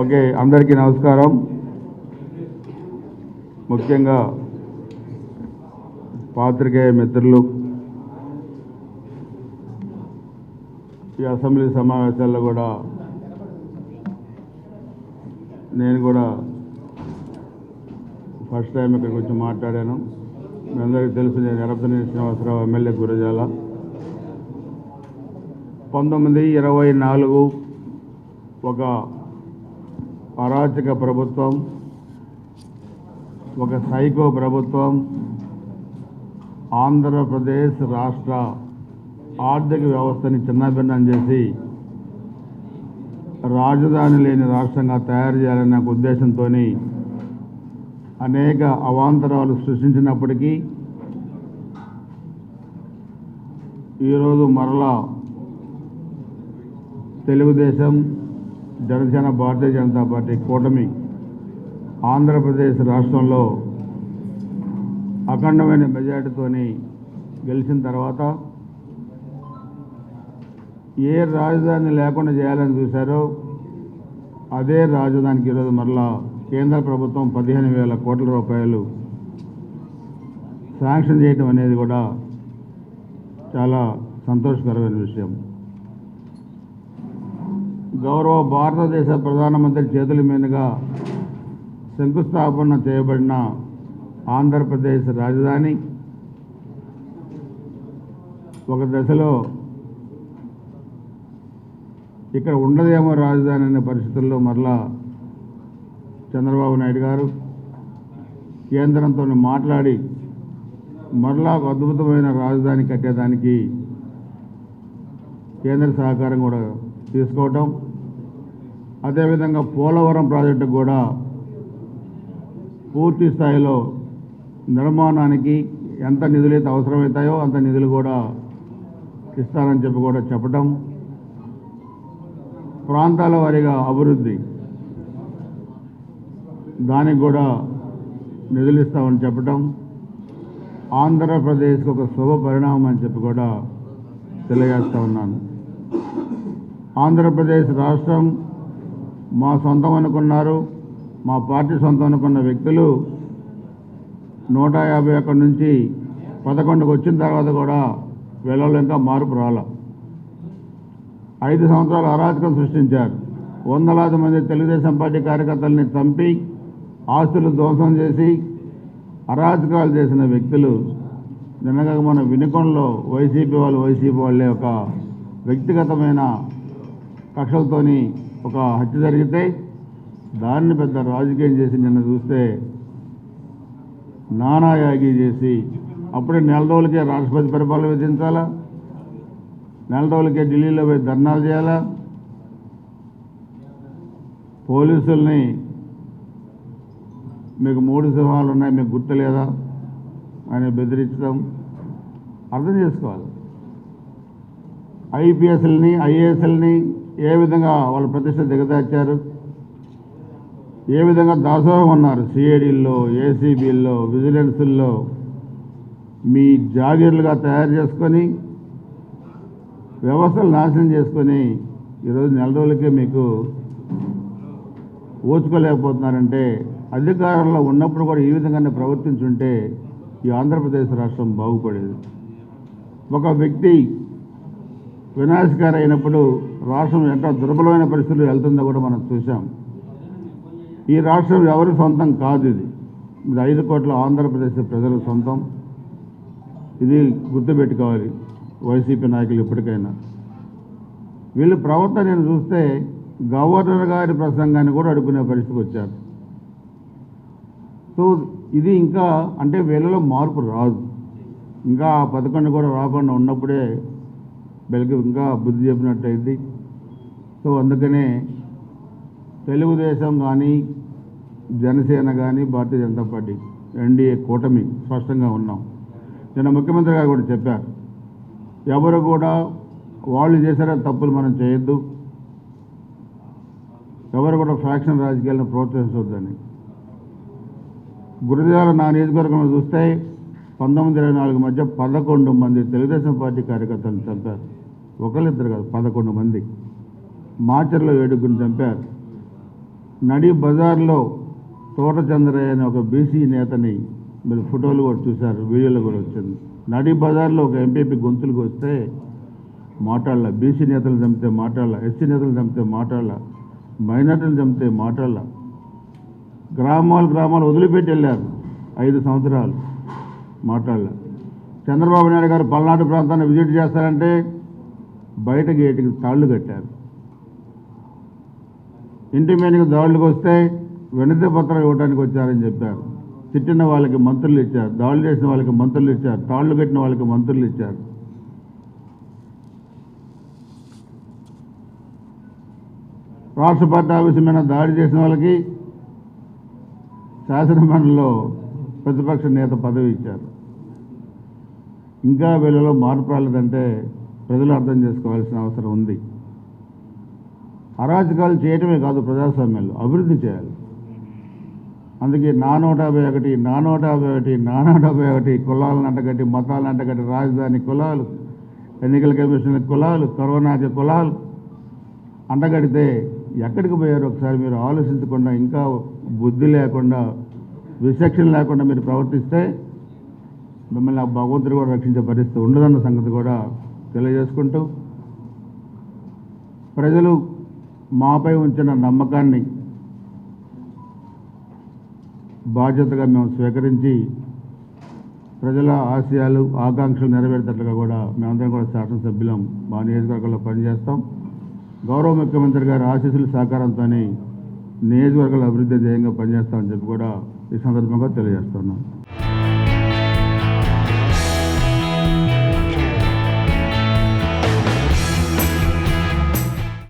Okay అందరికీ నమస్కారం. ముఖ్యంగా పాత్రికేయ మిత్రులు ఈ అసెంబ్లీ సమావేశాల్లో కూడా నేను కూడా ఫస్ట్ టైం ఇక్కడికి వచ్చి మాట్లాడాను. మీ అందరికీ తెలుసు నేను ఎరపతిని శ్రీనివాసరావు ఎమ్మెల్యే గురజాల. పంతొమ్మిది ఇరవై నాలుగు ఒక అరాచక ప్రభుత్వం ఒక సైకో ప్రభుత్వం ఆంధ్రప్రదేశ్ రాష్ట్ర ఆర్థిక వ్యవస్థని చిన్నభిన్నం చేసి రాజధాని లేని రాష్ట్రంగా తయారు చేయాలనే ఉద్దేశంతో అనేక అవాంతరాలు సృష్టించినప్పటికీ ఈరోజు మరలా తెలుగుదేశం జనసేన భారతీయ జనతా పార్టీ కూటమి ఆంధ్రప్రదేశ్ రాష్ట్రంలో అఖండమైన మెజార్టీతోని గెలిచిన తర్వాత ఏ రాజధాని లేకుండా చేయాలని చూశారో అదే రాజధానికి ఈరోజు మరలా కేంద్ర ప్రభుత్వం పదిహేను వేల కోట్ల రూపాయలు శాంక్షన్ చేయటం అనేది కూడా చాలా సంతోషకరమైన విషయం. గౌరవ భారతదేశ ప్రధానమంత్రి చేతుల మీదుగా శంకుస్థాపన చేయబడిన ఆంధ్రప్రదేశ్ రాజధాని. ఒక దశలో ఇక్కడ ఉండదేమో రాజధాని అనే పరిస్థితుల్లో మరలా చంద్రబాబు నాయుడు గారు కేంద్రంతో మాట్లాడి మరలా ఒక అద్భుతమైన రాజధాని కట్టేదానికి కేంద్ర సహకారం కూడా తీసుకోవటం. అదేవిధంగా పోలవరం ప్రాజెక్టు కూడా పూర్తి స్థాయిలో నిర్మాణానికి ఎంత నిధులైతే అవసరమవుతాయో అంత నిధులు కూడా ఇస్తానని చెప్పి కూడా చెప్పటం. ప్రాంతాల వారీగా అభివృద్ధి. దానికి కూడా నిధులు ఇస్తామని చెప్పటం. ఆంధ్రప్రదేశ్కి ఒక శుభ పరిణామం అని చెప్పి కూడా తెలియజేస్తా ఉన్నాను. ఆంధ్రప్రదేశ్ రాష్ట్రం మా సొంతం అనుకున్నారు. మా పార్టీ సొంతం అనుకున్న వ్యక్తులు నూట యాభై ఒకటి నుంచి పదకొండుకు వచ్చిన తర్వాత కూడా వీళ్ళలో ఇంకా మార్పు రాలా. ఐదు సంవత్సరాలు అరాచకం సృష్టించారు. వందలాది మంది తెలుగుదేశం పార్టీ కార్యకర్తల్ని చంపి ఆస్తులు ధ్వంసం చేసి అరాచకాలు చేసిన వ్యక్తులు నిన్నగా మన వినుకొండలో వైసీపీ వాళ్ళు వైసీపీ వాళ్ళే ఒక వ్యక్తిగతమైన కక్షలతోని ఒక హత్య జరిగితే దాన్ని పెద్ద రాజకీయం చేసి నిన్న చూస్తే నానాయాగి చేసి అప్పుడే నెల రోజులకే రాష్ట్రపతి పరిపాలన విధించాలా నెల రోజులకే ఢిల్లీలో పోయి ధర్నాలు చేయాలా? పోలీసుల్ని మీకు మూడు సింహాలు ఉన్నాయి మీకు గుర్తులేదా అని బెదిరించడం అర్థం చేసుకోవాలి. ఐపీఎస్ఎల్ని ఐఏఎస్ఎల్ని ఏ విధంగా వాళ్ళ ప్రతిష్ట దిగదార్చారు ఏ విధంగా దాసోహం ఉన్నారు సిఐడిల్లో ఏసీబీల్లో విజిలెన్స్ల్లో మీ జాగీర్లుగా తయారు చేసుకొని వ్యవస్థలు నాశనం చేసుకొని ఈరోజు నెల రోజులకే మీకు ఓచుకోలేకపోతున్నారంటే అధికారంలో ఉన్నప్పుడు కూడా ఈ విధంగానే ప్రవర్తించుంటే ఈ ఆంధ్రప్రదేశ్ రాష్ట్రం బాగుపడేది. ఒక వ్యక్తి వినాశకారైనప్పుడు రాష్ట్రం ఎంత దుర్బలమైన పరిస్థితులు వెళ్తుందో కూడా మనం చూసాం ఈ రాష్ట్రం ఎవరి సొంతం కాదు ఇది. ఇది ఐదు కోట్ల ఆంధ్రప్రదేశ్ ప్రజల సొంతం. ఇది గుర్తుపెట్టుకోవాలి వైసీపీ నాయకులు ఇప్పటికైనా. వీళ్ళు ప్రవర్తన నేను చూస్తే గవర్నర్ గారి ప్రసంగాన్ని కూడా అడుగునే పరిస్థితికి వచ్చారు. సో ఇది ఇంకా అంటే వీళ్ళలో మార్పు రాదు. ఇంకా ఆ కూడా రాకుండా ఉన్నప్పుడే వీళ్ళకి ఇంకా బుద్ధి చెప్పినట్టయింది సో అందుకనే తెలుగుదేశం కానీ జనసేన కానీ భారతీయ జనతా పార్టీ ఎన్డీఏ కూటమి స్పష్టంగా ఉన్నాం. నిన్న ముఖ్యమంత్రి గారు కూడా చెప్పారు. ఎవరు కూడా వాళ్ళు చేసిన తప్పులు మనం చేయొద్దు. ఎవరు కూడా ఫ్యాక్షన్ రాజకీయాలను ప్రోత్సహించొద్దని. గురజాల నా నియోజకవర్గంలో చూస్తే పంతొమ్మిది ఇరవై నాలుగు మధ్య పదకొండు మంది తెలుగుదేశం పార్టీ కార్యకర్తలను చంపారు. ఒకళ్ళిద్దరు కాదు పదకొండు మంది. మాచర్లో ఏడుగురిని చంపారు. నడి బజార్లో తోట చంద్రయ్య అనే ఒక బీసీ నేతని మీరు ఫోటోలు కూడా చూశారు వీడియోలో కూడా వచ్చింది. నడి బజార్లో ఒక ఎంపీపీ గొంతులకు వస్తే మాట్లాడాల. బీసీ నేతలు చంపితే మాట్లాడాల. ఎస్సీ నేతలు చంపితే మాట్లాడాల. మైనార్టీలు చంపితే మాట్లాడాల. గ్రామాలు గ్రామాలు వదిలిపెట్టి వెళ్ళారు. ఐదు సంవత్సరాలు మాట్లాడాల. చంద్రబాబు నాయుడు గారు పల్నాడు ప్రాంతాన్ని విజిట్ చేస్తారంటే బయట గేటుకి తాళ్ళు కట్టారు. ఇంటి మీదకి దాడులకు వస్తే వినతి పత్రం ఇవ్వడానికి వచ్చారని చెప్పారు. తిట్టిన వాళ్ళకి మంత్రులు ఇచ్చారు. దాడులు చేసిన వాళ్ళకి మంత్రులు ఇచ్చారు. తాళ్ళు కట్టిన వాళ్ళకి మంత్రులు ఇచ్చారు. రాష్ట్ర పార్టీ ఆఫీసు మీద దాడి చేసిన వాళ్ళకి శాసనమండలిలో ప్రతిపక్ష నేత పదవి ఇచ్చారు. ఇంకా వీళ్ళలో మార్పు రాలేదంటే ప్రజలు అర్థం చేసుకోవాల్సిన అవసరం ఉంది. అరాచకాలు చేయటమే కాదు ప్రజాస్వామ్యంలో. అభివృద్ధి చేయాలి. అందుకే నా నూట యాభై ఒకటి నా నూట యాభై ఒకటి నా నూట యాభై ఒకటి కులాలను అంటగట్టి మతాలను అంటగట్టి రాజధాని కులాలు ఎన్నికల కమిషన్ కులాలు కరోనాకి కులాలు అంటగడితే ఎక్కడికి పోయారు? ఒకసారి మీరు ఆలోచించకుండా ఇంకా బుద్ధి లేకుండా విచక్షణ లేకుండా మీరు ప్రవర్తిస్తే మిమ్మల్ని ఆ భగవంతుడు కూడా రక్షించే పరిస్థితి ఉండదన్న సంగతి కూడా తెలియజేసుకుంటూ ప్రజలు మాపై ఉంచిన నమ్మకాన్ని బాధ్యతగా మేము స్వీకరించి ప్రజల ఆశయాలు ఆకాంక్షలు నెరవేర్చేట్లుగా కూడా మేమందరం కూడా శాసనసభ్యులం మా నియోజకవర్గంలో పనిచేస్తాం. గౌరవ ముఖ్యమంత్రి గారి ఆశీస్సుల సహకారంతో నియోజకవర్గాల అభివృద్ధి ధ్యేయంగా పనిచేస్తామని చెప్పి కూడా ఈ సందర్భంగా తెలియజేస్తున్నాం.